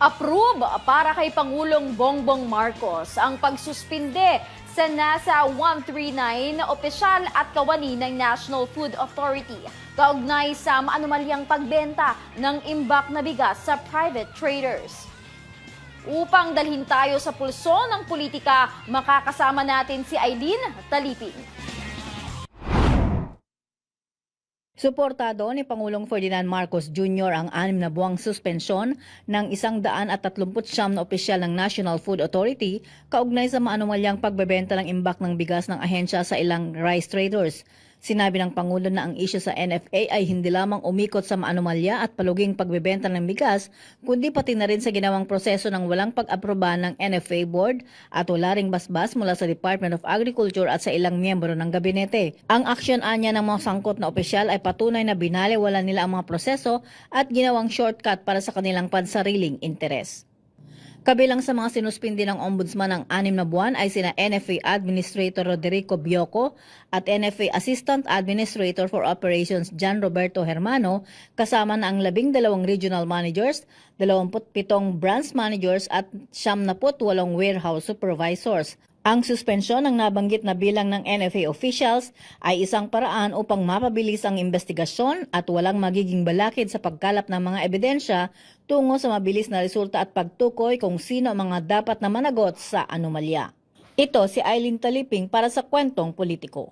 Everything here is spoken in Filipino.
Approve para kay Pangulong Bongbong Marcos ang pagsuspinde sa NASA 139 na opisyal at kawani ng National Food Authority kaugnay sa maanumalyang pagbenta ng imbak na bigas sa private traders. Upang dalhin tayo sa pulso ng politika, makakasama natin si Eileen Taliping. Suportado ni Pangulong Ferdinand Marcos Jr. ang anim na buwang suspensyon ng isang daan at tatlumput siyam na opisyal ng National Food Authority kaugnay sa maanumalyang pagbebenta ng imbak ng bigas ng ahensya sa ilang rice traders. Sinabi ng Pangulo na ang isyu sa NFA ay hindi lamang umikot sa maanumalya at paluging pagbebenta ng bigas, kundi pati na rin sa ginawang proseso ng walang pag-aproba ng NFA Board at wala ring basbas mula sa Department of Agriculture at sa ilang miyembro ng gabinete. Ang aksyon anya ng mga sangkot na opisyal ay patunay na binaliwala nila ang mga proseso at ginawang shortcut para sa kanilang pansariling interes. Kabilang sa mga sinuspindi ng ombudsman ng anim na buwan ay sina NFA Administrator Roderico Bioco at NFA Assistant Administrator for Operations John Roberto Hermano kasama na ang labing dalawang regional managers, 27 branch managers at 78 warehouse supervisors. Ang suspensyon ng nabanggit na bilang ng NFA officials ay isang paraan upang mapabilis ang investigasyon at walang magiging balakid sa pagkalap ng mga ebidensya tungo sa mabilis na resulta at pagtukoy kung sino ang mga dapat na managot sa anomalya. Ito si Eileen Taliping para sa Kwentong Politiko.